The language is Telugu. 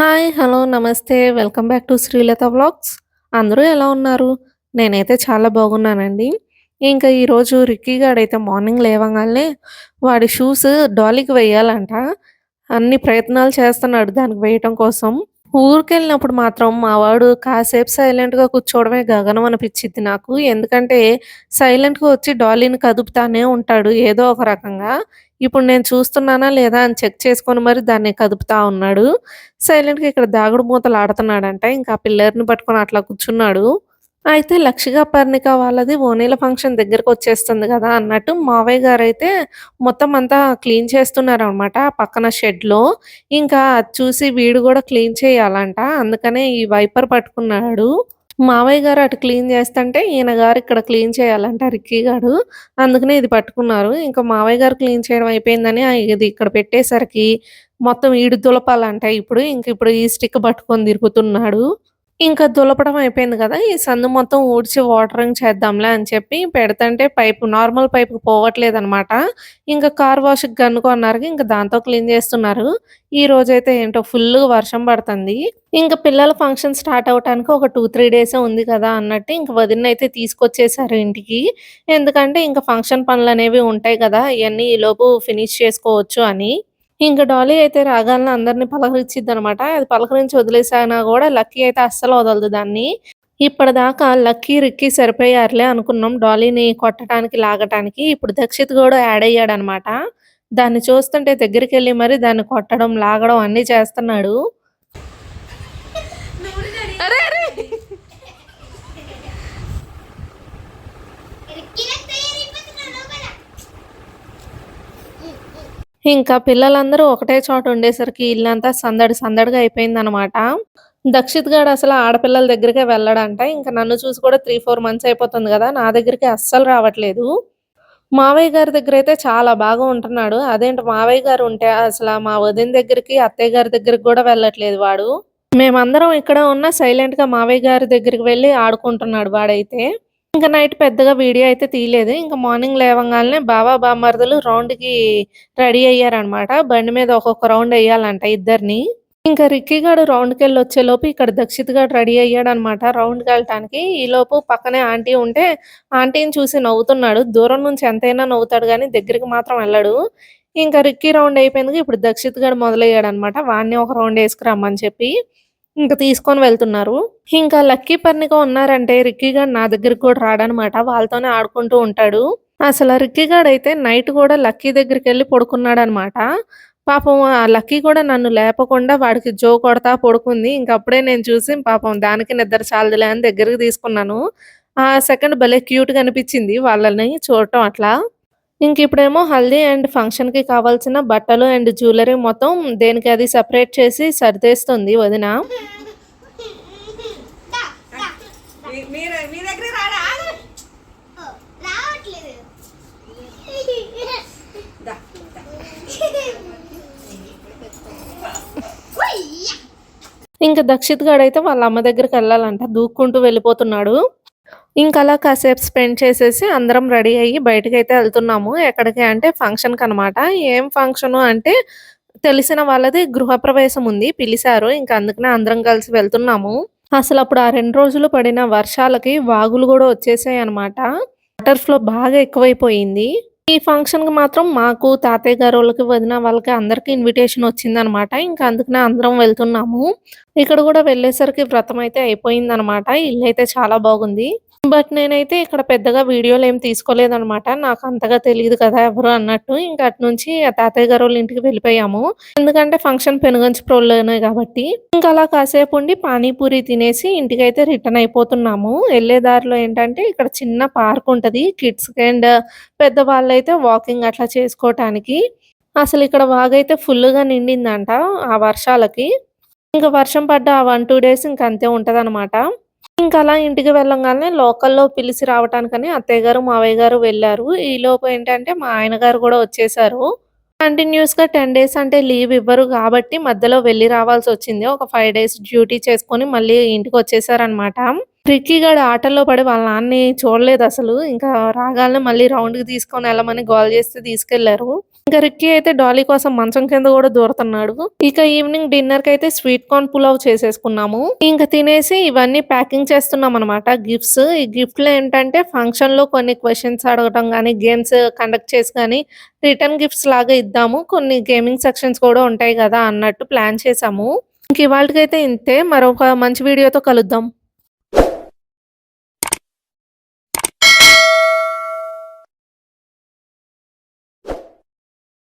హాయ్! హలో! నమస్తే. Welcome back to Srilatha vlogs. అందరూ ఎలా ఉన్నారు? నేనైతే చాలా బాగున్నానండి. ఇంకా ఈరోజు రిక్కీ గాడైతే మార్నింగ్ లేవగానే వాడి షూస్ డాలీకి వెయ్యాలంట. అన్ని ప్రయత్నాలు చేస్తున్నాడు దానికి వేయటం కోసం. ఊరికెళ్ళినప్పుడు మాత్రం మా వాడు కాసేపు సైలెంట్‌గా కూర్చోవడమే గగనం అనిపిచ్చిద్ది నాకు. ఎందుకంటే సైలెంట్‌గా వచ్చి డాలీని కదుపుతానే ఉంటాడు ఏదో ఒక రకంగా. ఇప్పుడు నేను చూస్తున్నానా లేదా అని చెక్ చేసుకొని మరి దాన్ని కదుపుతా ఉన్నాడు. సైలెంట్‌గా ఇక్కడ దాగుడు మూతలు ఆడుతున్నాడంట. ఇంకా పిల్లర్ని పట్టుకొని అట్లా కూర్చున్నాడు. అయితే లక్షిగా పర్ణిక వాళ్ళది ఓనీల ఫంక్షన్ దగ్గరకొచ్చేస్తుంది కదా అన్నట్టు మావయ్య గారు అయితే మొత్తం అంతా క్లీన్ చేస్తున్నారు అనమాట పక్కన షెడ్‌లో. ఇంకా అది చూసి వీడు కూడా క్లీన్ చేయాలంట. అందుకనే ఈ వైపర్ పట్టుకున్నాడు. మావయ్య గారు అటు క్లీన్ చేస్తంటే ఈయన గారు ఇక్కడ క్లీన్ చేయాలంట రిక్కీ గారు అందుకనే ఇది పట్టుకున్నారు. ఇంకా మావయ్య గారు క్లీన్ చేయడం అయిపోయిందని ఇది ఇక్కడ పెట్టేసరికి మొత్తం ఈడు దులపాలంట ఇప్పుడు. ఇంక ఇప్పుడు ఈ స్టిక్ పట్టుకొని తిరుగుతున్నాడు. ఇంకా దులపడం అయిపోయింది కదా ఈ సందు మొత్తం ఊడ్చి వాటరింగ్ చేద్దాంలే అని చెప్పి పెడతంటే పైపు నార్మల్ పైపు పోవట్లేదు అనమాట ఇంకా కార్ వాష్‌కి గన్ కొన్నారు. ఇంకా దాంతో క్లీన్ చేస్తున్నారు. ఈ రోజైతే ఏంటో ఫుల్ వర్షం పడుతుంది ఇంకా పిల్లల ఫంక్షన్ స్టార్ట్ అవ్వటానికి ఒక 2, 3 డేసే ఉంది కదా! అన్నట్టు ఇంకా వదిన అయితే తీసుకొచ్చేసారు ఇంటికి. ఎందుకంటే ఇంకా ఫంక్షన్ పనులు అనేవి ఉంటాయి కదా ఇవన్నీ ఈలోపు ఫినిష్ చేసుకోవచ్చు అని. ఇంకా డాలీ అయితే రాగాలనే అందరిని పలకరించిద్దనమాట. అది పలకరించి వదిలేసాయినా కూడా లక్కీ అయితే అస్సలు వదలదు దాన్ని. ఇప్పటిదాకా లక్కీ, రిక్కీ సరిపోయారులే అనుకున్నాం డాలీని కొట్టటానికి, లాగటానికి. ఇప్పుడు దక్షిత్ కూడా యాడ్ అయ్యాడనమాట. దాన్ని చూస్తుంటే దగ్గరికి వెళ్ళి మరి దాన్ని కొట్టడం, లాగడం అన్నీ చేస్తున్నాడు ఇంకా పిల్లలందరూ ఒకటే చోట ఉండేసరికి ఇల్లంతా సందడి సందడిగా అయిపోయిందనమాట. దక్షిత్ గాడు అసలు ఆడపిల్లల దగ్గరికే వెళ్ళడంట. ఇంకా నన్ను చూసి కూడా 3, 4 మంత్స్ అయిపోతుంది కదా నా దగ్గరికి అస్సలు రావట్లేదు. మావయ్య గారి దగ్గర అయితే చాలా బాగా ఉంటున్నాడు. అదేంటి మావయ్య గారు ఉంటే అసలు మా వదిన దగ్గరికి, అత్తయ్య గారి దగ్గరికి కూడా వెళ్ళట్లేదు వాడు. మేమందరం ఇక్కడ ఉన్నా సైలెంట్‌గా మావయ్య గారి దగ్గరికి వెళ్ళి ఆడుకుంటున్నాడు వాడైతే. ఇంకా నైట్ పెద్దగా వీడియో అయితే తీయలేదు. ఇంకా మార్నింగ్ లేవగానే బాబా బామర్దులు రౌండ్‌కి రెడీ అయ్యారనమాట. బండి మీద ఒక్కొక్క రౌండ్ వేయాలంట ఇద్దరిని. ఇంకా రిక్కీగాడు రౌండ్కి వెళ్ళి వచ్చేలోపు ఇక్కడ దక్షిత్ గాడు రెడీ అయ్యాడనమాట రౌండ్‌కెళ్ళటానికి. ఈలోపు పక్కనే ఆంటీ ఉంటే ఆంటీని చూసి నవ్వుతున్నాడు. దూరం నుంచి ఎంతైనా నవ్వుతాడు కానీ దగ్గరికి మాత్రం వెళ్ళడు. ఇంకా రిక్కీ రౌండ్ అయిపోయింది ఇప్పుడు దక్షిత్ గాడు మొదలయ్యాడనమాట. వాడిని ఒక రౌండ్ వేసుకురమ్మని చెప్పి. ఇంకా తీసుకొని వెళ్తున్నారు. ఇంకా లక్కీ, పర్ణిక ఉన్నారంటే రిక్కీగాడు నా దగ్గరికి కూడా రాడనమాట. వాళ్ళతోనే ఆడుకుంటూ ఉంటాడు. అసలు రిక్కీ అయితే నైట్ కూడా లక్కీ దగ్గరికి వెళ్ళి పడుకున్నాడు పడుకున్నాడనమాట. పాపం ఆ లక్కీ కూడా నన్ను లేపకుండా వాడికి జో కొడతా పడుకుంది. ఇంకప్పుడే నేను చూసి పాపం దానికి నిద్ర చాలదులే అని దగ్గరికి తీసుకున్నాను. ఆ సెకండ్ భలే క్యూట్‌గా అనిపించింది వాళ్ళని చూడటం అట్లా. ఇంక ఇప్పుడేమో హల్దీ అండ్ ఫంక్షన్‌కి కావాల్సిన బట్టలు అండ్ జ్యువెలరీ మొత్తం దేనికి అది సపరేట్ చేసి సర్దేస్తుంది వదిన. ఇంకా దక్షిత్ గాడైతే వాళ్ళ అమ్మ దగ్గరికి వెళ్ళాలంట దూక్కుంటూ వెళ్ళిపోతున్నాడు. ఇంకలా కాసేపు స్పెండ్ చేసేసి అందరం రెడీ అయ్యి బయటకి అయితే వెళ్తున్నాము ఎక్కడికి అంటే ఫంక్షన్‌కనమాట. ఏం ఫంక్షను అంటే తెలిసిన వాళ్ళది గృహప్రవేశం ఉంది. పిలిచారు ఇంకా అందుకనే అందరం కలిసి వెళ్తున్నాము. అసలు అప్పుడు ఆ రెండు రోజులు పడిన వర్షాలకి వాగులు కూడా వచ్చేసాయి అనమాట వాటర్ ఫ్లో బాగా ఎక్కువైపోయింది. ఈ ఫంక్షన్‌కి మాత్రం మాకు, తాతయ్య గారు వాళ్ళకి వదిన వాళ్ళకి అందరికి ఇన్విటేషన్ వచ్చిందనమాట. ఇంకా అందుకనే అందరం వెళ్తున్నాము. ఇక్కడ కూడా వెళ్ళేసరికి వ్రతం అయితే అయిపోయిందనమాట. ఇల్లయితే చాలా బాగుంది. బట్ నేనైతే ఇక్కడ పెద్దగా వీడియోలు ఏం తీసుకోలేదనమాట. నాకు అంతగా తెలియదు కదా ఎవరు అన్నట్టు. ఇంకా అటు నుంచి తాతయ్య గారోళ్ళ ఇంటికి వెళ్ళిపోయాము. ఎందుకంటే ఫంక్షన్ పెనుగంచి ప్రోల్లోనే కాబట్టి ఇంకా అలా కాసేపు ఉండి పానీపూరి తినేసి ఇంటికైతే రిటర్న్ అయిపోతున్నాము. వెళ్ళే దారిలో ఏంటంటే ఇక్కడ చిన్న పార్క్ ఉంటది. కిడ్స్ అండ్ పెద్దవాళ్ళైతే వాకింగ్ అట్లా చేసుకోవటానికి అసలు ఇక్కడ వాగైతే గా నిండిందంట ఆ వర్షాలకి. ఇంకా వర్షం పడ్డ ఆ 1, 2 డేస్ ఇంక అంతే ఇంకా అలా ఇంటికి వెళ్ళంగానే లోకల్‌లో పిలిచి రావటానికని అత్తయ్య గారు, మావయ్య గారు వెళ్ళారు. ఈలోపు ఏంటంటే మా ఆయన గారు కూడా వచ్చేసారు. కంటిన్యూస్గా టెన్ డేస్ అంటే లీవ్ ఇవ్వరు కాబట్టి మధ్యలో వెళ్ళి రావాల్సొచ్చింది. ఒక ఫైవ్ డేస్ డ్యూటీ చేసుకొని మళ్ళీ ఇంటికి వచ్చేసారనమాట గాడు ఆటల్లో పడి వాళ్ళ నాన్నని చూడలేదు అసలు. ఇంకా రాగాలనే మళ్ళీ రౌండ్‌కి తీసుకొని వెళ్ళమని గోల్ చేస్తే తీసుకెళ్ళారు. ఇంకా రిక్కీ అయితే డాలీ కోసం మంచం కింద కూడా దూరుతున్నాడు. ఇక ఈవినింగ్ డిన్నర్‌కైతే స్వీట్ కార్న్ పులావ్ చేసేసుకున్నాము. ఇంకా తినేసి ఇవన్నీ ప్యాకింగ్ చేస్తున్నాం అనమాట గిఫ్ట్స్. ఈ గిఫ్ట్‌లు ఏంటంటే ఫంక్షన్లో కొన్ని క్వశ్చన్స్ అడగటం గానీ, గేమ్స్ కండక్ట్ చేసి గానీ, రిటర్న్ గిఫ్ట్స్ లాగా ఇద్దాము. కొన్ని గేమింగ్ సెక్షన్స్ కూడా ఉంటాయి కదా అన్నట్టు ప్లాన్ చేసాము ఇంక ఇవాళకైతే ఇంతే. మరొక మంచి వీడియోతో కలుద్దాం.